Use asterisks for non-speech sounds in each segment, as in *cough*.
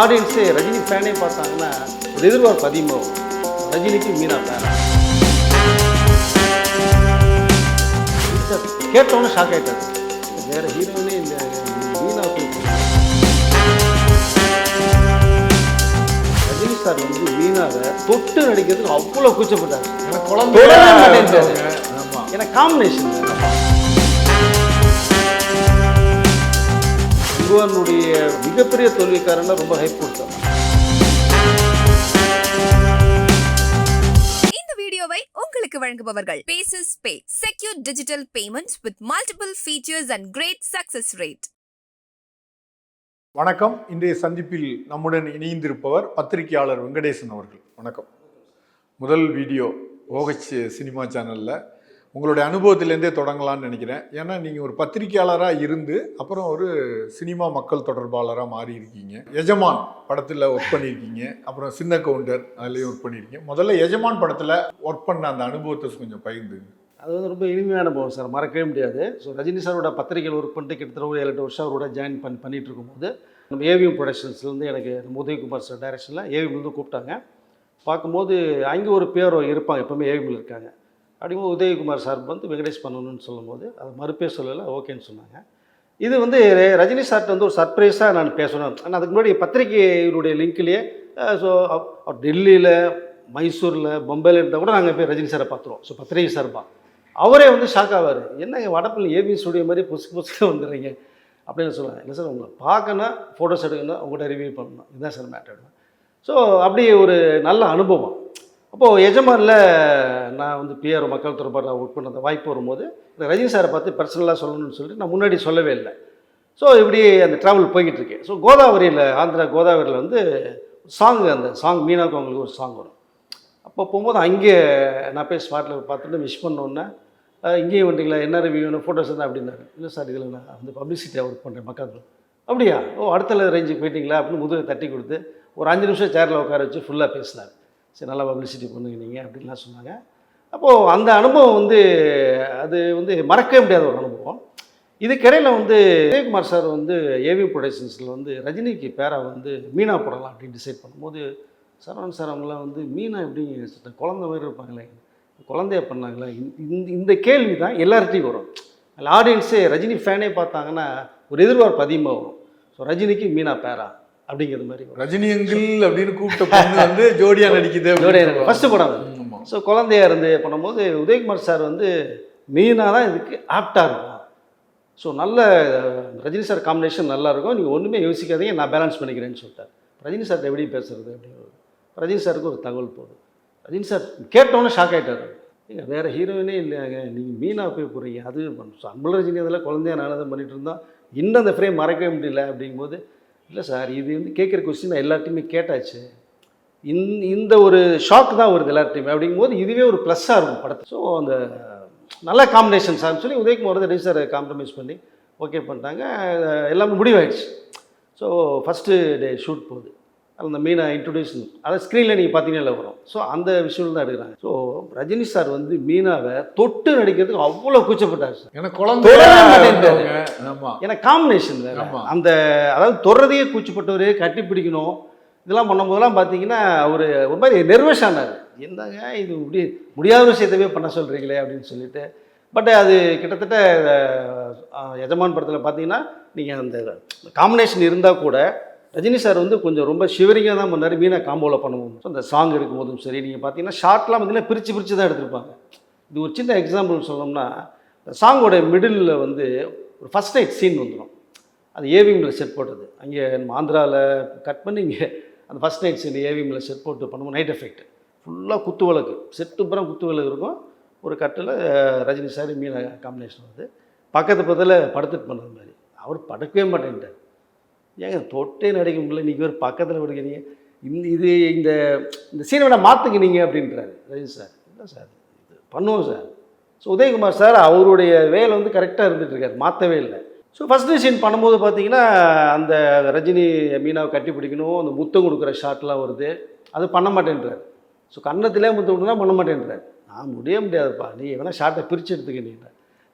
ஆடியன்ஸே ரஜினி ஃபேனே பார்த்தாங்கன்னா ஒரு எதிர்பார்ப்பு அதிகமாகும். ரஜினிக்கு மீனா ஃபேன் கேட்டோன்னே ஷாக் ஆகிட்டாரு வேற ஹீரோயினே இல்லை. மீனா ரஜினி சார் வந்து மீனாவை தொட்டு நடிக்கிறதுக்கு அவ்வளோ கூச்சப்பட்டார். ஏன்னா குழந்தை. ஏன்னா காம்பினேஷன் சிங்குவனுடைய மிகப்பெரிய தோல்விக்காரன்னா ரொம்ப ஹைப் கொடுத்தாங்க இந்த வீடியோவை உங்களுக்கு வழங்குபவர்கள் Paces Pay secure digital payments with multiple features and great success rate வணக்கம். இன்றைய சந்திப்பில் நம்முடன் இணைந்திருப்பவர் பத்திரிகையாளர் வெங்கடேசன் அவர்கள். வணக்கம். முதல் வீடியோ ஓஹெச் சினிமா சேனலில் உங்களுடைய அனுபவத்திலேருந்தே தொடங்கலாம்னு நினைக்கிறேன். ஏன்னா நீங்கள் ஒரு பத்திரிகையாளராக இருந்து அப்புறம் ஒரு சினிமா மக்கள் தொடர்பாளராக மாறி இருக்கீங்க எஜமான் படத்தில் ஒர்க் பண்ணியிருக்கீங்க. அப்புறம் சின்ன கவுண்டர் அதுலேயும் ஒர்க் பண்ணியிருக்கீங்க. முதல்ல எஜமான் படத்தில் ஒர்க் பண்ண அந்த அனுபவத்தை கொஞ்சம் பகிர்ந்துங்க அது வந்து ரொம்ப இனிமையான அனுபவம் சார். மறக்கவே முடியாது. ஸோ ரஜினி சாரோட பத்திரிகையில் ஒர்க் பண்ணிட்டு கிட்டத்தட்ட ஒரு ஏழு எட்டு வருஷம் அவரோட ஜாயின் பண்ணி பண்ணிட்டு இருக்கும்போது நம்ம ஏவிஎம் ப்ரொடக்ஷன்ஸ்லேருந்து எனக்கு நம்ம உதயகுமார் சார் டைரக்ஷனில் ஏவிஎம்லேருந்து கூப்பிட்டாங்க. பார்க்கும்போது அங்கே ஒரு பேரோ இருப்பாங்க. எப்போவுமே ஏவிஎம்ல இருக்காங்க. அப்படிங்கும்போது உதயகுமார் சார் வந்து வெங்கடேஷ் பண்ணணும்னு சொல்லும்போது அது மறுப்பே சொல்லலை ஓகேன்னு சொன்னாங்க. இது வந்து ரஜினி சார்கிட்ட வந்து ஒரு சர்ப்ரைஸாக நான் பேசணும். ஆனால் அதுக்கு முன்னாடி பத்திரிகையினுடைய லிங்க்லேயே ஸோ அவர் டெல்லியில் மைசூரில் பம்பையில் இருந்தால் கூட நாங்கள் போய் ரஜினி சாரை பார்த்துருவோம். ஸோ பத்திரிகை சார்பா அவரே வந்து ஷாக் ஆவார். என்னங்க வடப்பில் ஏபி ஸ்டுடியோ மாதிரி புதுசு புதுசாக வந்துடுறீங்க அப்படின்னு சொல்லுவாங்க இல்லை சார் உங்களை பார்க்கணும் ஃபோட்டோஸ் எடுக்கணும் உங்கள்கிட்ட ரிவ்யூ பண்ணணும். இதுதான் சார் மேட்டர் ஸோ அப்படி ஒரு நல்ல அனுபவம். அப்போது எஜமானில் நான் வந்து பிஆர் மக்கள் தொடர்பாக ஒர்க் பண்ண அந்த வாய்ப்பு வரும்போது இந்த ரஜினி சாரை பார்த்து பர்சனலாக சொல்லணும்னு சொல்லிட்டு நான் முன்னாடி சொல்லவே இல்லை. ஸோ இப்படி அந்த ட்ராவல் போய்கிட்டு இருக்கேன் ஸோ கோதாவரியில் ஆந்திரா கோதாவரியில் வந்து சாங் அந்த சாங் மீனாவுக்கு அவங்களுக்கு ஒரு சாங் வரும். அப்போ போகும்போது அங்கே நான் போய் ஸ்பாட்டில் பார்த்துட்டு விஷ் பண்ணோன்னே இங்கேயும் வந்தீங்களா? என்ன ரிவ்யூ வேணும்? ஃபோட்டோஸ் இருந்தால் அப்படின்னாரு. இல்லை சார் இதில் நான் வந்து பப்ளிசிட்டியாக ஒர்க் பண்ணுறேன் மக்கள் அப்படியா? ஓ அடுத்த ரேஞ்சுக்கு போயிட்டீங்களா? அப்படின்னு முதுகை தட்டி கொடுத்து ஒரு அஞ்சு நிமிஷம் சேரில் உட்கார வச்சு ஃபுல்லாக பேசினார். சரி நல்லா பப்ளிசிட்டி பண்ணுங்க நீங்கள் அப்படின்லாம் சொன்னாங்க. அப்போது அந்த அனுபவம் வந்து அது வந்து மறக்கவே முடியாத ஒரு அனுபவம். இதுக்கிடையில் வந்து உதயகுமார் சார் வந்து ஏவி ப்ரொடக்ஷன்ஸில் வந்து ரஜினிக்கு பேரை வந்து மீனா போடலாம் அப்படின்னு டிசைட் பண்ணும்போது சரவணன் சார் அவங்களாம் வந்து மீனா எப்படி சித்த மாதிரி இருப்பாங்களே குழந்தைய பண்ணாங்களே? இந்த இந்த கேள்வி தான் எல்லார்ட்டையும் வரும். அதில் ஆடியன்ஸே ரஜினி ஃபேனே பார்த்தாங்கன்னா ஒரு எதிர்பார்ப்பு அதிகமாக வரும். ஸோ ரஜினிக்கு மீனா பேரா. அப்படிங்கிறது மாதிரி ரஜினி அங்கிள் அப்படின்னு கூப்பிட்ட பொண்ணு வந்து ஜோடியா நடிக்குது அப்படின்னு ஃபஸ்ட்டு படம் அது. ஸோ குழந்தையா இருந்து பண்ணும்போது உதயகுமார் சார் வந்து மீனா தான் இதுக்கு ஆப்டாக இருக்கும். ஸோ நல்ல ரஜினி சார் காம்பினேஷன் நல்லா இருக்கும். நீங்கள் ஒன்றுமே யோசிக்காதீங்க நான் பேலன்ஸ் பண்ணிக்கிறேன்னு சொல்லிட்டார். ரஜினி சார் எப்படி பேசுறது அப்படிங்கிறது ரஜினி சாருக்கு ஒரு தகவல் போகுது ரஜினி சார் கேட்டோன்னே ஷாக் ஆகிட்டார் ஏங்க வேறு ஹீரோயினே இல்லையாங்க நீங்கள் மீனா போய் போகிறீங்க அது அன்புல ரஜினி அதெல்லாம் குழந்தையா நான் தான் பண்ணிட்டு இருந்தோம். இன்னும் அந்த ஃப்ரேம் மறக்கவே முடியல அப்படிங்கும்போது இல்லை சார் இது வந்து கேட்குற கொஸ்டின் நான் எல்லார்ட்டையுமே கேட்டாச்சு. இந்த இந்த ஒரு ஷாக் தான் வருது எல்லார்ட்டையுமே. அப்படிங்கும்போது இதுவே ஒரு ப்ளஸ்ஸாக இருக்கும் படத்தை ஸோ அந்த நல்ல காம்பினேஷன் சார்னு சொல்லி உதயகுமார் வந்து ரெஜிஸ்டர் காம்ப்ரமைஸ் பண்ணி ஓகே பண்ணிட்டாங்க. எல்லாமே முடிவாயிடுச்சு. ஸோ ஃபஸ்ட்டு டே ஷூட் போகுது. அந்த மீனை இன்ட்ரடியூஷன் அதை ஸ்க்ரீனில் நீங்கள் பார்த்தீங்கன்னா வரும். ஸோ அந்த விஷயம் தான் எடுக்கிறாங்க. ஸோ ரஜினி சார் வந்து மீனாவை தொட்டு நடிக்கிறதுக்கு அவ்வளோ கூச்சப்பட்டார் சார். ஏன்னா குழந்தை ஏன்னா காம்பினேஷன். அந்த அதாவது தொடர்றதையே கூச்சப்பட்டவர் கட்டி பிடிக்கணும் இதெல்லாம் பண்ணும்போதெல்லாம் பார்த்தீங்கன்னா அவர் ஒரு மாதிரி நெர்வஸ் ஆனார். என்னங்க இது முடி முடியாத விஷயத்தவே பண்ண சொல்கிறீங்களே அப்படின்னு சொல்லிட்டு. பட் அது கிட்டத்தட்ட எஜமான் படத்தில் பார்த்தீங்கன்னா நீங்கள் அந்த காம்பினேஷன் இருந்தால் கூட ரஜினி சார் வந்து கொஞ்சம் ரொம்ப ஷிவரிங்காக தான் பண்ணார். மீனா காம்போவில் பண்ணுவோம். ஸோ அந்த சாங் இருக்கும்போதும் சரி நீங்கள் பார்த்தீங்கன்னா ஷார்ட்லாம் பார்த்தீங்கன்னா பிரித்து பிரித்து தான் எடுத்திருப்பாங்க. இது ஒரு சின்ன எக்ஸாம்பிள் சொல்லணும்னா சாங்கோட மிடில் வந்து ஒரு ஃபஸ்ட் நைட் சீன் வந்துடும் அது ஏவிஎம்மில் செட் போட்டது. அங்கே நம்ம ஆந்திராவில் கட் பண்ணி இங்கே அந்த ஃபஸ்ட் நைட் சீன் ஏவிஎம்மில் செட் போட்டு பண்ணுவோம். நைட் எஃபெக்ட் ஃபுல்லாக குத்து விளக்கு. செட்டு புறம் குத்து விளக்கு இருக்கும். ஒரு கட்டில் ரஜினி சார் மீனா காம்பினேஷன் வந்து பக்கத்து பக்கத்தில் படுத்துட்டு பண்ணுற மாதிரி. அவர் படுக்கவே மாட்டேன்ட்டார். ஏங்க தொட்டே நடிக்க முடியல. இன்றைக்கி வேறு பக்கத்தில் படுக்கிறீங்க இந்த இது இந்த இந்த சீனை வேணா மாற்றுங்க நீங்கள் அப்படின்றாரு. ரஜினி சார். இல்லை சார்? இது பண்ணுவோம் சார். ஸோ உதயகுமார் சார் அவருடைய வேலை வந்து கரெக்டாக இருந்துகிட்ருக்காரு மாற்றவே இல்லை. ஸோ ஃபஸ்ட்டு சீன் பண்ணும்போது பார்த்தீங்கன்னா அந்த ரஜினி மீனாவை கட்டி பிடிக்கணும். அந்த முத்தம் கொடுக்குற ஷாட்லாம் வருது. அது பண்ண மாட்டேன்றார். ஸோ கன்னத்திலே முத்தம் கொடுத்தா பண்ண மாட்டேன்றார். நான் முடிய முடியாதுப்பா. நீ வேணால் ஷார்ட்டை பிரித்து எடுத்துக்க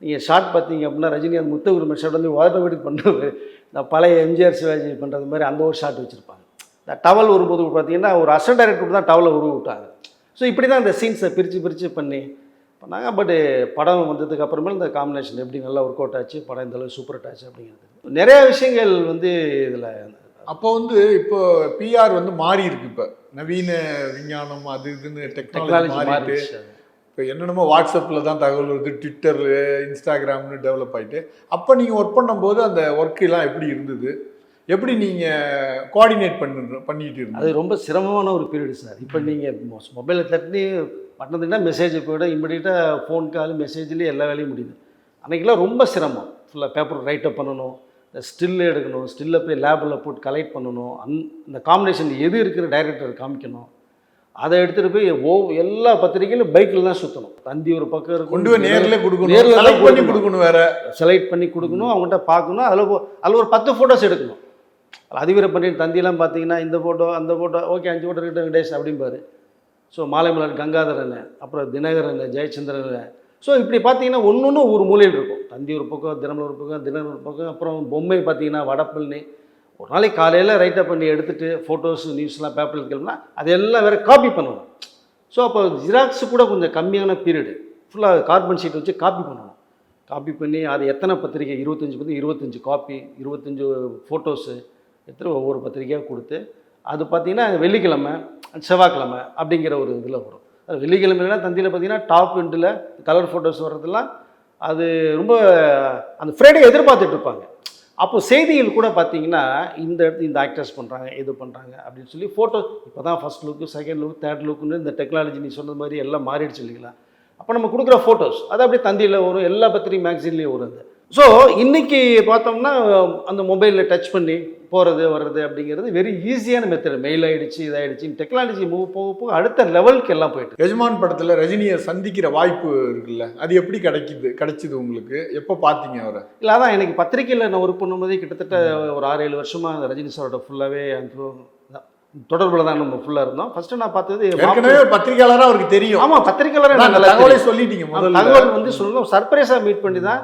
நீங்கள் ஷார்ட் பார்த்தீங்க அப்படின்னா ரஜினி அந்த முத்த குடும்ப ஷாட் வந்து ஆட்டோமேட்டிக் பண்ணுறது இந்த பழைய எம்ஜிஆர் சிவாஜி பண்ணுறது மாதிரி அந்த ஒரு ஷாட் வச்சுருப்பாங்க. இந்த டவல் வரும்போது பார்த்தீங்கன்னா ஒரு அசன் டைரக்டர் தான் டவலை உருவி விட்டாங்க ஸோ இப்படி தான் இந்த சீன்ஸை பிரித்து பிரித்து பண்ணி பண்ணாங்க. பட்டு படம் வந்ததுக்கு அப்புறமேல் இந்த காம்பினேஷன் எப்படி நல்லா ஒர்க் அவுட் ஆச்சு படம் இந்த அளவு சூப்பர் ஆச்சு அப்படிங்கிறது. நிறைய விஷயங்கள் வந்து இதில் அப்போ வந்து இப்போ பிஆர் வந்து மாறி இருக்கு இப்போ. நவீன விஞ்ஞானம் அது இதுன்னு டெக்னாலஜி மாறிட்டு இப்போ என்னென்னமோ வாட்ஸ்அப்பில் தான் தகவல் வருது ட்விட்டர் இன்ஸ்டாகிராம்னு டெவலப் ஆயிட்டு. அப்போ நீங்கள் ஒர்க் பண்ணும்போது அந்த ஒர்க்கெல்லாம் எப்படி இருந்தது? எப்படி நீங்கள் கோஆர்டினேட் பண்ணு பண்ணிட்டு அது இருந்தது ரொம்ப சிரமமான ஒரு பீரியட் சார் இப்போ நீங்கள் மொபைலில் தட்டி பட்டதுன்னா மெசேஜ் போய்டும் இம்மிடியட்டாக ஃபோன் கால் மெசேஜ்லேயே எல்லா வேலையும் முடியுது. அன்றைக்கெல்லாம் ரொம்ப சிரமம். ஃபுல்லாக பேப்பர் ரைட்டப் பண்ணணும் இந்த ஸ்டில் எடுக்கணும் ஸ்டில்லை போய் லேபில் போட்டு கலெக்ட் பண்ணணும் அந் இந்த காம்பினேஷன் எது இருக்கிற டைரக்டர் காமிக்கணும். அதை எடுத்துகிட்டு போய் ஓ எல்லா பத்திரிக்கையிலும் பைக்கில் தான் சுற்றணும் தந்தி ஒரு பக்கம் இருக்கும் கொண்டு போய் நேர்ல கொடுக்கணும் நேர்ல செலக்ட் பண்ணி கொடுக்கணும். வேற. செலக்ட் பண்ணி கொடுக்கணும் அவங்ககிட்ட பார்க்கணும் அதில் அதில் ஒரு பத்து ஃபோட்டோஸ் எடுக்கணும். அதிவீர பண்ணிட்டு தந்தியெல்லாம் பார்த்தீங்கன்னா இந்த ஃபோட்டோ அந்த ஃபோட்டோ ஓகே அஞ்சு ஃபோட்டோ இருக்கட்டும் வெங்கடேஷ் அப்படிம்பாரு. ஸோ மாலைமலர் கங்காதரன் அப்புறம் தினகரன் ஜெயச்சந்திரன். ஸோ இப்படி பார்த்தீங்கன்னா ஒன்று ஒன்று ஒரு மூலையில் இருக்கும். தந்தி ஒரு பக்கம் தினமலர் ஒரு பக்கம் தினம் ஒரு பக்கம் அப்புறம் பொம்மை பார்த்தீங்கன்னா வடப்பழனி ஒரு நாளைக்கு காலையில் ரைட்டப் பண்ணி எடுத்துகிட்டு ஃபோட்டோஸ் நியூஸ்லாம் பேப்பரில் கிளம்புனா அதெல்லாம் வேறு காப்பி பண்ணணும் ஸோ அப்போ ஜிராக்ஸ் கூட கொஞ்சம் கம்மியான பீரியடு ஃபுல்லாக கார்பன் ஷீட் வச்சு காப்பி பண்ணணும் காப்பி பண்ணி அது எத்தனை பத்திரிக்கை? இருபத்தஞ்சி பத்தி இருபத்தஞ்சி காப்பி இருபத்தஞ்சி ஃபோட்டோஸு எடுத்துட்டு ஒவ்வொரு பத்திரிக்கையாக கொடுத்து அது பார்த்தீங்கன்னா வெள்ளிக்கிழமை செவ்வாய்க்கிழமை அப்படிங்கிற ஒரு இதில் வரும். அது வெள்ளிக்கிழமைனா தந்தியில் பார்த்தீங்கன்னா டாப் எண்டில் கலர் ஃபோட்டோஸ் வர்றதெல்லாம் அது ரொம்ப அந்த ஃப்ரைடே எதிர்பார்த்துட்ருப்பாங்க அப்போ செய்தியில் கூட பார்த்தீங்கன்னா இந்த இடத்து இந்த ஆக்டர்ஸ் பண்ணுறாங்க இது பண்ணுறாங்க அப்படின்னு சொல்லி ஃபோட்டோ இப்போ தான் first look second look third லுக்குன்னு இந்த டெக்னாலஜி நீ சொன்னது மாதிரி எல்லாம் மாறிடுச்சு இல்லைங்களா? அப்போ நம்ம கொடுக்குற ஃபோட்டோஸ் அது அப்படியே தந்தியில் வரும் எல்லா பத்திரிகை மேக்சின்லேயும் வரும் அது. ஸோ இன்றைக்கி பார்த்தோம்னா அந்த மொபைலில் டச் பண்ணி போகிறது வர்றது அப்படிங்கிறது வெரி ஈஸியான மெத்தட் மெயில் ஆயிடுச்சு இதாயிடுச்சு. டெக்னாலஜி மூவ் போக போக அடுத்த லெவலுக்கு எல்லாம் போயிட்டு எஜமான் படத்துல ரஜினியை சந்திக்கிற வாய்ப்பு இருக்குல்ல? அது எப்படி கிடைக்குது கிடைச்சிது உங்களுக்கு? எப்போ பார்த்தீங்க அவரை? இல்லை அதான் எனக்கு பத்திரிக்கையில் நான் ஒர்க் பண்ணும்போதே கிட்டத்தட்ட ஒரு ஆறு ஏழு வருஷமாக ரஜினி சாரோட ஃபுல்லாகவே அந்த தொடர்பில் தான் நம்ம ஃபுல்லாக இருந்தோம். ஃபஸ்ட்டு நான் பார்த்தது ஏற்கனவே ஒரு பத்திரிகையாளரா அவருக்கு தெரியும். ஆமாம் அந்த நல்லா தகவலை. சொல்லிட்டீங்க தகவல் வந்து சொல்லணும் சர்ப்ரைஸாக மீட் பண்ணி தான்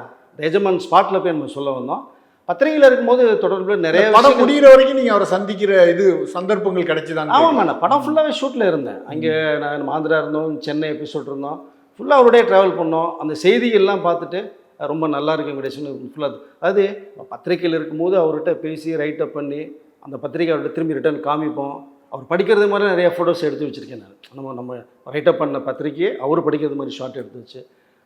எஜமான் ஸ்பாட்டில் போய் நம்ம சொல்ல வந்தோம். பத்திரிகையில் இருக்கும்போது தொடர்பில் நிறைய படம் முடியிற வரைக்கும் நீங்க அவரை சந்திக்கிற இது சந்தர்ப்பங்கள் கிடைச்சுதான் ஆமாம் நான் படம் ஃபுல்லாகவே ஷூட்டில் இருந்தேன். அங்கே நான் ஆந்திரா இருந்தோம் சென்னை எபிசோட் இருந்தோம். ஃபுல்லாக அவருடைய ட்ராவல் பண்ணோம். அந்த செய்திகள்லாம் பார்த்துட்டு ரொம்ப நல்லா இருக்கு வெங்கடேஷன் ஃபுல்லாக அதாவது பத்திரிக்கையில் இருக்கும்போது அவர்கிட்ட பேசி ரைட்டப் பண்ணி அந்த பத்திரிக்கை அவர்கிட்ட திரும்பி ரிட்டர்ன் காமிப்போம். அவர் படிக்கிறது மாதிரி நிறைய ஃபோட்டோஸ் எடுத்து வச்சுருக்கேன் நான். நம்ம நம்ம ரைட்டப் பண்ண பத்திரிக்கையை அவர் படிக்கிறது மாதிரி ஷார்ட் எடுத்து வச்சு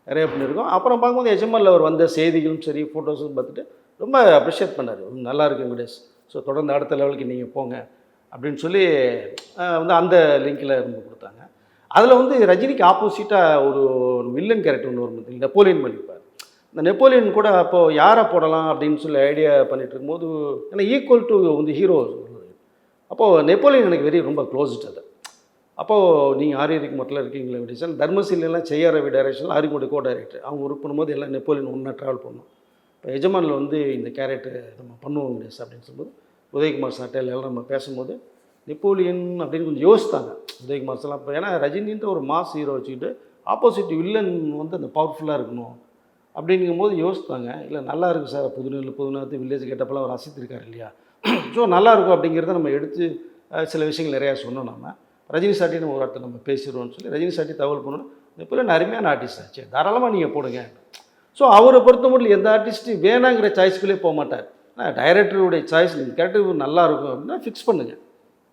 நிறைய பண்ணியிருக்கோம். அப்புறம் பார்க்கும்போது எஜமானில் அவர் வந்த செய்திகளும் சரி ஃபோட்டோஸும் பார்த்துட்டு ரொம்ப அப்ரிஷியேட் பண்ணார். நல்லா இருக்கு வெங்கடேஷ். ஸோ தொடர்ந்து அடுத்த லெவலுக்கு நீங்கள் போங்க. அப்படின்னு சொல்லி வந்து அந்த லிங்கில் இருந்து கொடுத்தாங்க. அதில் வந்து ரஜினிக்கு ஆப்போசிட்டாக ஒரு வில்லன் கேரக்டர் ஒன்று வரும் நெப்போலியன் பண்ணிப்பார் இந்த நெப்போலியன் கூட அப்போது யாரை போடலாம் அப்படின்னு சொல்லி ஐடியா பண்ணிகிட்டு இருக்கும்போது ஏன்னா ஈக்குவல் டு வந்து ஹீரோ அப்போது நெப்போலியன் எனக்கு வெரி ரொம்ப க்ளோஸ்ட் அது. அப்போது நீங்கள் ஆரியரிக்கு மட்டும் இருக்கீங்களா வெடிசன் தர்மசீலாம் செய்யாரவி டைரக்ஷன் டைரக்ஷனில் கோ டைரக்டர் அவங்க ஒர்க் பண்ணும்போது எல்லாம் நெப்போலியன் ஒன்றா ட்ராவல் பண்ணோம். இப்போ எஜமானில் வந்து இந்த கேரக்டர் நம்ம பண்ணுவோம் முடியாது அப்படின்னு சொல்லும்போது உதயகுமார் சாட்டையில் எல்லாம் நம்ம பேசும்போது நெப்போலியன் அப்படின்னு கொஞ்சம் யோசித்தாங்க. உதயகுமார் சார் அப்போ ஏன்னா ரஜினின்ற ஒரு மாஸ் ஹீரோ வச்சுக்கிட்டு ஆப்போசிட் வில்லன் வந்து அந்த பவர்ஃபுல்லாக இருக்கணும் அப்படிங்கும்போது யோசித்தாங்க. இல்லை நல்லா இருக்குது சார். புதுநெல் புதுநாத்து வில்லேஜ் கேட்டப்பெல்லாம் அவர் ரசித்திருக்காரு இல்லையா? *clears throat* ஸோ நல்லா இருக்கும் அப்படிங்கிறத நம்ம எடுத்து சில விஷயங்கள் நிறையா சொன்னோம் நம்ம ரஜினி சாட்டி நம்ம ஒரு இடத்துல நம்ம பேசிடுவோம்னு சொல்லி ரஜினி சாட்டி தகவல் பண்ணணும் நெப்போலியன் அருமையான ஆர்டிஸ்ட் ஆச்சு தாராளமாக நீங்கள் போடுங்க ஸோ அவரை பொறுத்த மட்டும் எந்த ஆர்டிஸ்ட்டு வேணாங்கிற சாய்ஸ்க்குள்ளே போக மாட்டார். டைரக்டருடைய சாய்ஸ் நீங்கள் கேரக்டர் நல்லா இருக்கும் அப்படின்னா ஃபிக்ஸ் பண்ணுங்கள்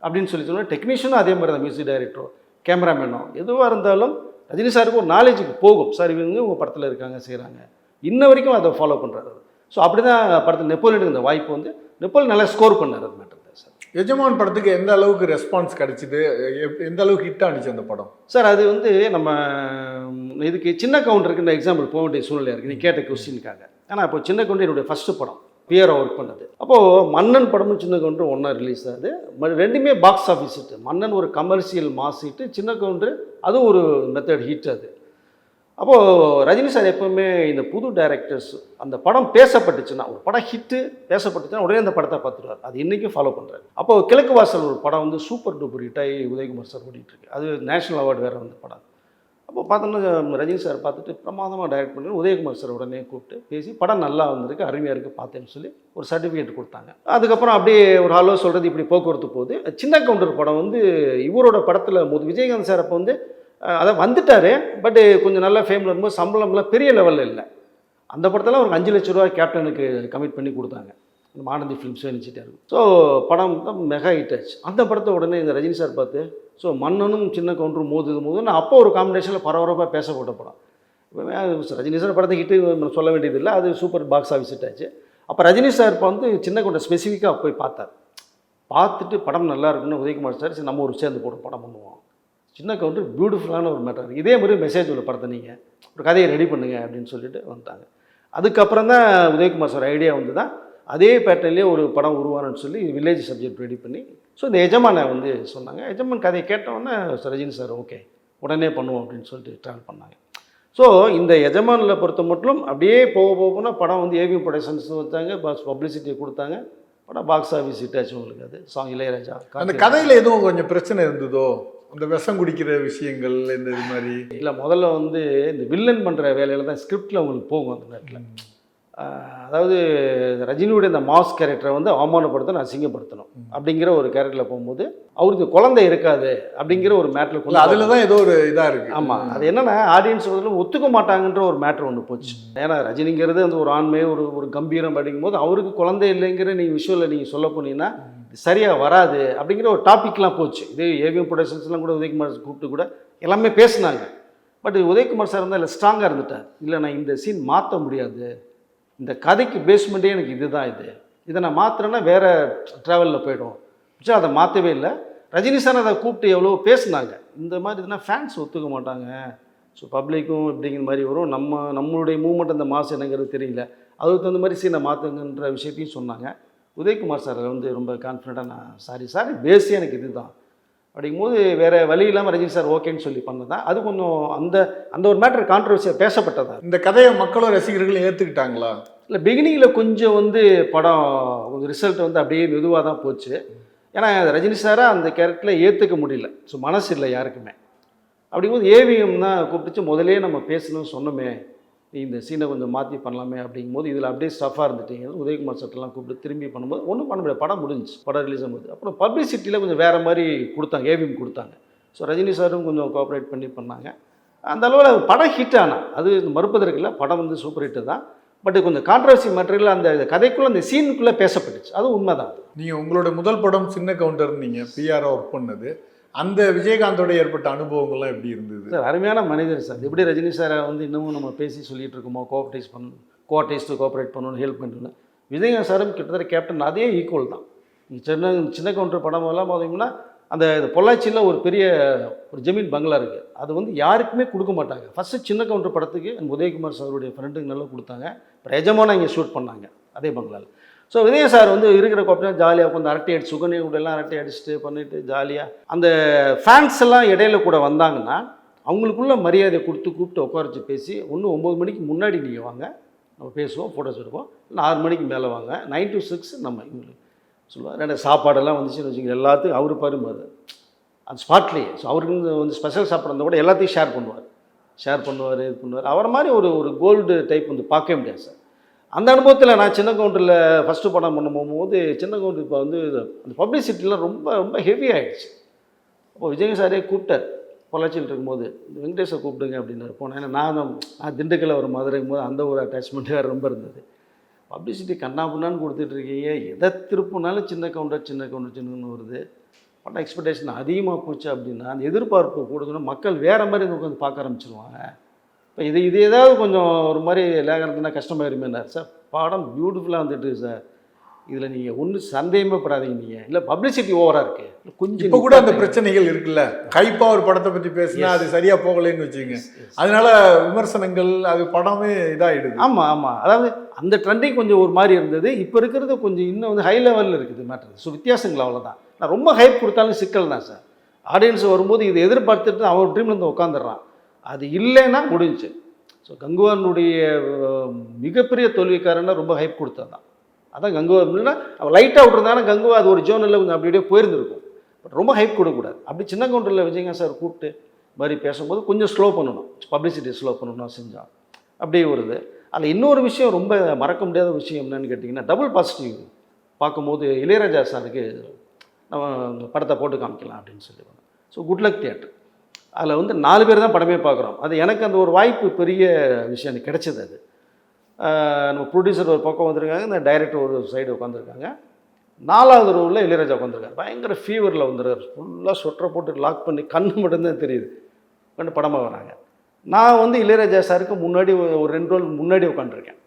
அப்படின்னு சொல்லி சொன்னால் டெக்னீஷியனும் அதே மாதிரி தான் மியூசிக் டைரக்டரோ கேமராமேனோ எதுவாக இருந்தாலும் ரஜினி சாருக்கு ஒரு நாலேஜுக்கு போகும். சார் இவங்க உங்கள் படத்தில் இருக்காங்க செய்கிறாங்க இன்ன வரைக்கும் அதை ஃபாலோ பண்ணுறாரு ஸோ அப்படி தான் படத்தில் நெப்போலியனுக்கு இந்த வாய்ப்பு வந்து நெப்போலியன் நல்லா ஸ்கோர் பண்ணார் அது மேட்டர் எஜமான் படத்துக்கு எந்த அளவுக்கு ரெஸ்பான்ஸ் கிடைச்சிது? எப்- எந்த அளவுக்கு ஹிட் ஆனிச்சு அந்த படம்? சார் அது வந்து நம்ம இதுக்கு சின்ன கவுண்டருக்குன்ற எக்ஸாம்பிள் போக வேண்டிய சூழ்நிலை இருக்குது நீ கேட்ட கொஸ்டினுக்காக ஆனால் இப்போ சின்ன கவுண்டர் என்னுடைய ஃபஸ்ட்டு படம் பியரோ ஒர்க் பண்ணது. அப்போது மன்னன் படமும் சின்ன கவுண்டரும் ஒன்றா ரிலீஸ் ஆகுது. ரெண்டுமே பாக்ஸ் ஆஃபீஸ் ஹிட்டு மன்னன் ஒரு கமர்ஷியல் மாஸ் ஹிட்டு சின்ன கவுண்டர் அதுவும் ஒரு மெத்தட் ஹிட் அது. அப்போது ரஜினி சார் எப்பவுமே இந்த புது டைரக்டர்ஸ் அந்த படம் பேசப்பட்டுச்சுன்னா ஒரு படம் ஹிட்டு பேசப்பட்டுச்சுன்னா உடனே அந்த படத்தை பார்த்துருவார். அது இன்றைக்கும் ஃபாலோ பண்ணுறாரு அப்போது கிழக்கு வாசல் ஒரு படம் வந்து சூப்பர் டூப்பர் ஹிட்டாகி உதயகுமார் சார் ஓடிட்டுருக்கு அது நேஷனல் அவார்டு வேறு வந்த படம். அப்போ பார்த்தோன்னா ரஜினி சார் பார்த்துட்டு பிரமாதமாக டைரக்ட் பண்ணி உதயகுமார் சார் உடனே கூப்பிட்டு பேசி படம் நல்லா வந்திருக்கு அருமையாக இருக்குது பார்த்தேன்னு சொல்லி ஒரு சர்டிஃபிகேட் கொடுத்தாங்க. அதுக்கப்புறம் அப்படியே ஒரு ஹலோ சொல்கிறது இப்படி போக்குவரத்து போகுது. சின்ன கவுண்டர் படம் வந்து இவரோட படத்தில் விஜயகாந்த் சார் அப்போ வந்து அதான் வந்துட்டார் பட்டு கொஞ்சம் நல்ல ஃபேமில் இருக்கும்போது சம்பளம்லாம் பெரிய லெவலில் இல்லை. அந்த படத்தில் ஒரு அஞ்சு லட்ச ரூபா கேப்டனுக்கு கமிட் பண்ணி கொடுத்தாங்க. இந்த மானந்தி ஃபிலிம்ஸ் நினச்சிட்டாரு. ஸோ படம் தான் மெகா ஹிட் ஆச்சு. அந்த படத்தை உடனே இந்த ரஜினி சார் பார்த்து ஸோ மன்னனும் சின்ன கவுண்டரும் மோதுது நான் அப்போ ஒரு காம்பினேஷனில் பரபரப்பாக பேசப்பட்ட படம். இப்போ ரஜினி சார் படத்தை ஹிட்டு சொல்ல வேண்டியதில்லை அது சூப்பர் பாக்ஸ் ஆஃபீஸ் ஹிட் ஆச்சு. அப்போ ரஜினி சார் இப்போ வந்து சின்ன கவுண்டர் ஸ்பெசிஃபிக்காக போய் பார்த்தார். பார்த்துட்டு படம் நல்லா இருக்குன்னு உதயகுமார் சார் நம்ம ஒரு சேர்ந்து போட்டு படம் பண்ணுவோம். சின்ன கவுண்டர் பியூட்டிஃபுல்லான ஒரு மேட்டர் இதே மாதிரி மெசேஜ் உள்ள படத்தை நீங்கள் ஒரு கதையை ரெடி பண்ணுங்க அப்படின்னு சொல்லிட்டு வந்துட்டாங்க. அதுக்கப்புறம் தான் உதயகுமார் சார் ஐடியா வந்து தான் அதே பேட்டர்லேயே ஒரு படம் உருவானு சொல்லி வில்லேஜ் சப்ஜெக்ட் ரெடி பண்ணி ஸோ இந்த எஜமானை வந்து சொன்னாங்க. எஜமான் கதையை கேட்டவுடனே ரஜினி சார் ஓகே உடனே பண்ணுவோம் அப்படின்னு சொல்லிட்டு ட்ராவல் பண்ணாங்க. ஸோ இந்த எஜமானில் பொறுத்த மட்டும் அப்படியே போக போக போனால் படம் வந்து ஏவி ப்ரொடக்ஷன்ஸ் வச்சாங்க பாஸ் பப்ளிசிட்டி கொடுத்தாங்க. படம் பாக்ஸ் ஆஃபீஸ் ஹிட் ஆச்சு உங்களுக்கு அது. சாங் இளையராஜா அந்த. கதையில எதுவும் கொஞ்சம் பிரச்சனை இருந்ததோ? அந்த விஷம் குடிக்கிற விஷயங்கள் இந்த இது மாதிரி. இல்லை முதல்ல வந்து இந்த வில்லன் பண்ணுற வேலையில் தான் ஸ்கிரிப்டில் உங்களுக்கு போகும் அந்த நேரத்தில். அதாவது ரஜினியுடைய இந்த மாஸ் கேரக்டரை வந்து அவமானப்படுத்தணும் அசிங்கப்படுத்தணும் அப்படிங்கிற ஒரு கேரக்டரில் போகும்போது அவருக்கு குழந்தை இருக்காது அப்படிங்கிற ஒரு இல்ல கொண்டு அதுல தான் ஏதோ ஒரு இதா இருக்கு. ஆமாம் அது என்னன்னா ஆடியன்ஸ் வந்து ஒத்துக்க மாட்டாங்கன்ற ஒரு மேட்ரு ஒன்று போச்சு. ஏன்னா ரஜினிங்கிறது அந்த ஒரு ஆண்மை ஒரு ஒரு கம்பீரம் அப்படிங்கும்போது அவருக்கு குழந்தை இல்லைங்கிற நீங்கள் விஷுவலில் நீங்கள் சொல்ல போனீங்கன்னா சரியாக வராது அப்படிங்கிற ஒரு டாபிக்லாம் போச்சு. இது ஏவிஎம் ப்ரொடக்ஷன்ஸ்லாம் கூட உதயகுமார் கூப்பிட்டு கூட எல்லாமே பேசுனாங்க. பட் உதயகுமார் சார் இருந்தால் இல்லை ஸ்ட்ராங்காக இருந்துட்டார். இல்லை நான் இந்த சீன் மாற்ற முடியாது. இந்த கதைக்கு பேஸ்மெண்ட்டே எனக்கு இதுதான் இது. இதை நான் மாற்றுறேன்னா வேறு ட்ராவலில் போய்டும் சரி அதை மாற்றவே இல்லை. ரஜினி சார் அதை கூப்பிட்டு எவ்வளோ பேசுனாங்க. இந்த மாதிரி இதுனா ஃபேன்ஸ் ஒத்துக்க மாட்டாங்க. ஸோ பப்ளிக்கும் இப்படிங்கிற மாதிரி வரும். நம்ம நம்மளுடைய மூமெண்ட் அந்த மாசு என்னங்கிறது தெரியல. அதுக்கு தகுந்த மாதிரி சீனை மாற்றுங்கன்ற விஷயத்தையும் சொன்னாங்க. உதயகுமார் சார் வந்து ரொம்ப கான்ஃபிடண்ட்டாக நான் சாரி சார் பேஸே எனக்கு இதுதான். அப்படிங்கும்போது வேறு வழி இல்லாமல் ரஜினி சார் ஓகேன்னு சொல்லி பண்ணதான் அது கொஞ்சம் அந்த அந்த ஒரு மேட்டர் கான்ட்ரவர்சியாக பேசப்பட்டதா? இந்த கதையை மக்களும் ரசிகர்களும் ஏத்துக்கிட்டாங்களா? இல்லை பிகினிங்கில் கொஞ்சம் வந்து படம் கொஞ்சம் ரிசல்ட் வந்து அப்படியே மெதுவாக தான் போச்சு. ஏன்னா ரஜினி சாரை அந்த கேரக்டரில் ஏற்றுக்க முடியல. ஸோ மனசு இல்லை யாருக்குமே. அப்படிங்கும்போது ஏவிஎம் தான் கூப்பிட்டுச்சு முதலே நம்ம பேசணும்னு சொன்னோமே. இந்த சீனை கொஞ்சம் மாற்றி பண்ணலாமே அப்படிங்கும்போது இதில் அப்படியே ஸ்டஃபாக இருந்துட்டீங்க உதயகுமார் சட்டெல்லாம் கூப்பிட்டு திரும்பி பண்ணும்போது ஒன்றும் பண்ண முடியாது. படம் முடிஞ்சுச்சு. படம் ரிலீஸ் ஆகும்போது. அப்புறம் பப்ளிசிட்டியில் கொஞ்சம் வேறு மாதிரி கொடுத்தாங்க. ஏவிஎம் கொடுத்தாங்க. ஸோ ரஜினி சாரும் கொஞ்சம் கோஆப்ரேட் பண்ணி பண்ணாங்க. அந்த அளவில் படம் ஹிட் ஆனால் அது மறுப்பதற்கு இல்லை. படம் வந்து சூப்பர் ஹிட்டு தான். பட் கொஞ்சம் கான்ட்ரவர்சி மெட்டீரியல் அந்த கதைக்குள்ளே அந்த சீனுக்குள்ளே பேசப்பட்டுச்சு. அது உண்மைதான். நீங்கள் உங்களோட முதல் படம் சின்ன கவுண்டர் நீங்கள் பிஆர் ஒர்க் பண்ணது. அந்த விஜயகாந்தோட ஏற்பட்ட அனுபவங்கள்லாம் எப்படி இருந்தது? சார் அருமையான மனிதர் சார். எப்படி ரஜினி சாரை வந்து இன்னமும் நம்ம பேசி சொல்லிட்டு இருக்கோமோ கோஆப்டைஸ் பண்ணணும் கோஆர்டைஸ்ட்டு கோஆப்ரேட் பண்ணணும் ஹெல்ப் பண்ணணும் விஜயகாந்த் சாரும் கிட்டத்தட்ட கேப்டன் அதே ஈக்குவல் தான். சின்ன சின்ன கவுண்டர் படம் எல்லாம் பார்த்தீங்கன்னா அந்த இது பொள்ளாச்சியில் ஒரு பெரிய ஒரு ஜமீன் பங்களா இருக்குது அது வந்து யாருக்குமே கொடுக்க மாட்டாங்க. ஃபஸ்ட்டு சின்ன கவுண்டர் படத்துக்கு உதயகுமார் சாருடைய ஃப்ரெண்டுக்கு நல்லா கொடுத்தாங்க. அப்புறம் எஜமானா இங்கே ஷூட் பண்ணாங்க. அதே பங்களாவில் ஸோ விஜய் சார் வந்து இருக்கிற கோப்பையாக ஜாலியாக உட்காந்து அரட்டை அடிச்சு சுகன்யா கூட எல்லாம் அரட்டை அடிச்சுட்டு பண்ணிட்டு ஜாலியாக அந்த ஃபேன்ஸ் எல்லாம் இடையில கூட வந்தாங்கன்னா அவங்களுக்குள்ள மரியாதை கொடுத்து கூப்பிட்டு உட்காரச்சு பேசி ஒன்று ஒம்பது மணிக்கு முன்னாடி நீங்கள் வாங்க நம்ம பேசுவோம் ஃபோட்டோஸ் எடுப்போம். இல்லை ஆறு மணிக்கு மேலே வாங்க நைன் டு சிக்ஸ் நம்ம இவங்களுக்கு சொல்லுவார். ரெண்டு சாப்பாடெல்லாம் வந்துச்சுன்னு வச்சுக்கோங்க எல்லாத்துக்கும் அவர் பாருமாரு அந்த ஸ்பாட்லேயே ஸோ அவருக்கு வந்து ஸ்பெஷல் சாப்பிட்றத கூட எல்லாத்தையும் ஷேர் பண்ணுவார். ஷேர் பண்ணுவார் இது பண்ணுவார். அவரை மாதிரி ஒரு ஒரு கோல்டு டைப் வந்து பார்க்கவே முடியாது சார் அந்த அனுபவத்தில் நான் சின்ன கவுண்டரில் ஃபஸ்ட்டு படம் பண்ண போகும்போது சின்ன கவுண்டர் இப்போ வந்து அந்த பப்ளிசிட்டிலாம் ரொம்ப ரொம்ப ஹெவி ஆகிடுச்சு அப்போ விஜய் சாரே கூப்பிட்டார் பொள்ளாச்சியில் இருக்கும்போது வெங்கடேஷை கூப்பிடுங்க அப்படின்னாரு. போனேன். ஏன்னா நான் நான் திண்டுக்கல்ல ஒரு மதுரைக்கும் போது அந்த ஒரு அட்டாச்மெண்ட்டு வேறு ரொம்ப இருந்தது. பப்ளிசிட்டி கண்ணா கொடுத்துட்ருக்கீங்க எதை திருப்பினாலும் சின்ன கவுண்டர் சின்ன கவுண்டர் சின்னன்னு வருது. படம் எக்ஸ்பெக்டேஷன் அதிகமாக போச்சு அப்படின்னா அந்த எதிர்பார்ப்பு கொடுக்கணும் மக்கள் வேறு மாதிரி உட்காந்து பார்க்க ஆரம்பிச்சிருவாங்க. இப்போ இது இது ஏதாவது கொஞ்சம் ஒரு மாதிரி லேகரத்துனா கஷ்டமாயிருமேனார் சார் படம் பியூட்டிஃபுல்லாக வந்துட்டு சார். இதில் நீங்கள் ஒன்றும் சந்தேகமே படாதீங்க நீங்கள் இல்லை பப்ளிசிட்டி ஓவராக இருக்குது கொஞ்சம் இப்போ கூட அந்த. பிரச்சனைகள் இருக்குல்ல? கைப்பா ஒரு படத்தை பத்தி பேசினா அது சரியா போகலைன்னு வச்சுங்க அதனால விமர்சனங்கள் அது படமே இதாயிடுது. ஆமாம் ஆமாம் அதாவது அந்த ட்ரெண்டிங் கொஞ்சம் ஒரு மாதிரி இருந்தது. இப்போ இருக்கிறது கொஞ்சம் இன்னும் வந்து ஹை லெவலில் இருக்குது மேட்டர் ஸோ வித்தியாசங்கள் அவ்வளோதான் நான் ரொம்ப ஹைப் கொடுத்தாலும் சிக்கல் தான் சார். ஆடியன்ஸ் வரும்போது இதை எதிர்பார்த்துட்டு அவன் ட்ரீம்ல இருந்து உட்காந்துடுறான் அது இல்லைன்னா முடிஞ்சு. ஸோ கங்குவானுடைய மிகப்பெரிய தோல்விக்காரன்னா ரொம்ப ஹைப் கொடுத்தது தான். அதான் கங்குவா அப்படின்னா அவன் லைட்டாக விட்டுருந்தானா கங்குவா அது ஒரு ஜோனில் கொஞ்சம் அப்படி அப்படியே போயிருந்துருக்கும். பட் ரொம்ப ஹைப் கொடுக்கக்கூடாது. அப்படி சின்ன கவுண்டரில் விஜயகாந்த் சார் கூப்பிட்டு மாதிரி பேசும்போது கொஞ்சம் ஸ்லோ பண்ணணும். பப்ளிசிட்டி ஸ்லோ பண்ணணும் செஞ்சான். அப்படியே வருது. அதில் இன்னொரு விஷயம் ரொம்ப மறக்க முடியாத விஷயம் என்னன்னு கேட்டிங்கன்னா டபுள் பாசிட்டிவ் பார்க்கும்போது இளையராஜா சாருக்கு நம்ம படத்தை போட்டு காமிக்கலாம் அப்படின்னு சொல்லி ஸோ குட் லக் தியேட்டர் அதில் வந்து நாலு பேர் தான் படமே பார்க்குறோம். அது எனக்கு அந்த ஒரு வாய்ப்பு பெரிய விஷயம் எனக்கு கிடைச்சது அது. நம்ம ப்ரொடியூசர் ஒரு பக்கம் வந்திருக்காங்க இந்த டைரக்டர் ஒரு சைடு உட்காந்துருக்காங்க நாலாவது ரூவில் இளையராஜா உட்காந்துருக்காரு பயங்கர ஃபீவரில் வந்துடுறாரு. ஃபுல்லாக சொட்டரை போட்டு லாக் பண்ணி கண் மட்டும்தான் தெரியுது. கண்டு படமாக வராங்க. நான் வந்து இளையராஜா சாருக்கு முன்னாடி ஒரு ரெண்டு ரோல் முன்னாடி உட்காந்துருக்கேன்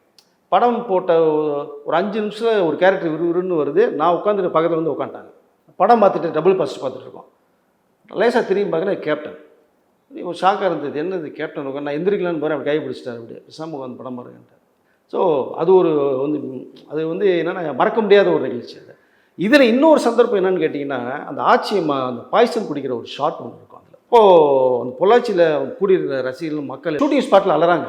படம் போட்ட ஒரு- அஞ்சு நிமிஷத்தில் ஒரு கேரக்டர் விறுவிறுன்னு வருது. நான் உட்காந்துட்டு பக்கத்தில் வந்து உட்காந்துட்டாங்க படம் பார்த்துட்டு டபுள் பாஸ்ட் பார்த்துட்டு இருக்கோம். லேசாக திரும்பி பார்க்குறேன் கேப்டன் ஒரு ஷாக்காக இருந்தது. என்னது கேப்டன் உட்கார் நான் எந்திரிக்கலான்னு போகிறேன் அப்படி கை பிடிச்சிட்டார் அப்படி சமூகம் படம் பாருங்கன்ட்டு ஸோ அது ஒரு வந்து அது வந்து என்னென்னா மறக்க முடியாத ஒரு நிகழ்ச்சி அது. இதில் இன்னொரு சந்தர்ப்பம் என்னென்னு கேட்டிங்கன்னா அந்த ஆட்சி அந்த பாய்சன் குடிக்கிற ஒரு ஷாட் ஒன்று இருக்கும் அதில். இப்போது அந்த பொள்ளாச்சியில் கூடியிருக்கிற ரசிகர்கள் மக்கள் ஷூட்டிங் ஸ்பாட்டில் அலறாங்க.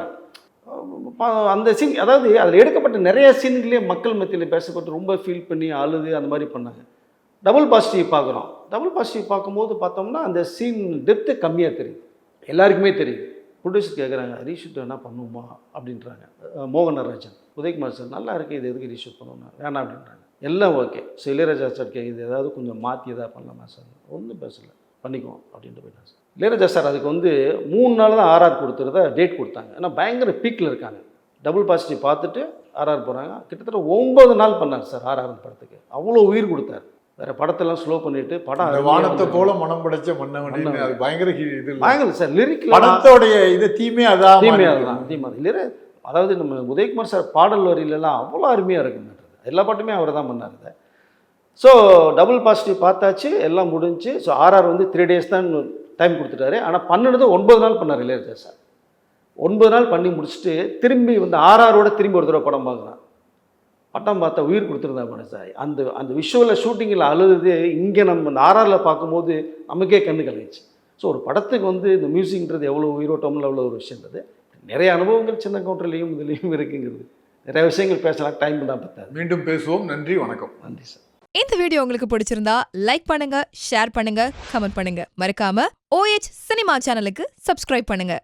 அந்த சீன் அதாவது அதில் எடுக்கப்பட்ட நிறைய சீன்களே மக்கள் மத்தியில் பேசப்பட்டு ரொம்ப ஃபீல் பண்ணி அழுது அந்த மாதிரி பண்ணாங்க. டபுள் பாசிட்டிவ் பார்க்குறோம் டபுள் பாசிட்டிவ் பார்க்கும்போது பார்த்தோம்னா அந்த சீன் டெப்த்து கம்மியாக தெரியும். எல்லாருக்குமே தெரியும். ப்ரொடியூசர் கேட்குறாங்க ரீஷூட் என்ன பண்ணுவோமா? அப்படின்றாங்க. மோகன் நடராஜன் உதயகுமார் சார் நல்லா இருக்குது இது எதுக்கு ரீஷூட் பண்ணுவோம் வேணாம் அப்படின்றாங்க. எல்லாம் ஓகே. ஸோ இளையராஜா சார் கேட்குது ஏதாவது கொஞ்சம் மாற்றி எதாவது பண்ணலாமா சார்? ஒன்றும் பேசலை. பண்ணிக்குவோம் அப்படின்ட்டு போயிட்டாங்க சார். இளையராஜா சார் அதுக்கு வந்து மூணு நாள் தான் ஆர்ஆர் கொடுத்துறத டேட் கொடுத்தாங்க. ஏன்னா பயங்கர பீக்கில் இருக்காங்க. டபுள் பாசிட்டிவ் பார்த்துட்டு ஆர்ஆர் போகிறாங்க கிட்டத்தட்ட ஒம்பது நாள் பண்ணாங்க சார் ஆர்ஆர் படத்துக்கு. அவ்வளோ உயிர் கொடுத்தாரு. வேறு படத்தெல்லாம் ஸ்லோ பண்ணிவிட்டு படம் வானத்தை. போல மனம் படைச்ச மன்னவனே அது பயங்கர இது. பயங்கர சார் லிரிக்கில் படத்தோடைய இது தீமே அதான் தீமையாக தான் தீமையாக இல்லை அதாவது நம்ம உதயகுமார் சார் பாடல் வரியிலலாம் அவ்வளோ அருமையாக இருக்குங்க எல்லா பாட்டுமே அவர் தான் பண்ணார் ஸோ டபுள் பாசிட்டிவ் பார்த்தாச்சு எல்லாம் முடிஞ்சு ஸோ ஆர்ஆர் வந்து த்ரீ டேஸ் தான் டைம் கொடுத்துட்டாரு. ஆனால் பண்ணினது ஒன்பது நாள் பண்ணார் இளையராஜா சார். ஒன்பது நாள் பண்ணி முடிச்சுட்டு திரும்பி வந்து ஆர்ஆரோட திரும்பி ஒரு தடவை படம் பார்க்குறான். படம் பார்த்தா உயிர் கொடுத்துருந்தா சார் அந்த அந்த விஷுவலில் ஷூட்டிங்கில் அழுது இங்கே நம்ம இந்த ஆர்ஆரில் பார்க்கும்போது நமக்கே கண்ணு கலங்கிச்சு ஸோ ஒரு படத்துக்கு வந்து இந்த மியூசிக்ன்றது எவ்வளோ உயிரோட்டம்ல எவ்வளோ ஒரு விஷயன்றது நிறைய அனுபவங்கள் சின்ன கவுண்டர்லேயும் இதுலேயும் இருக்குங்கிறது. நிறைய விஷயங்கள் பேசலாம் டைம் தான் பத்தாது. மீண்டும் பேசுவோம். நன்றி வணக்கம். நன்றி சார் இந்த வீடியோ உங்களுக்கு பிடிச்சிருந்தா லைக் பண்ணுங்க ஷேர் பண்ணுங்க கமெண்ட் பண்ணுங்க. மறக்காம OH சினிமா சேனலுக்கு சப்ஸ்கிரைப் பண்ணுங்க.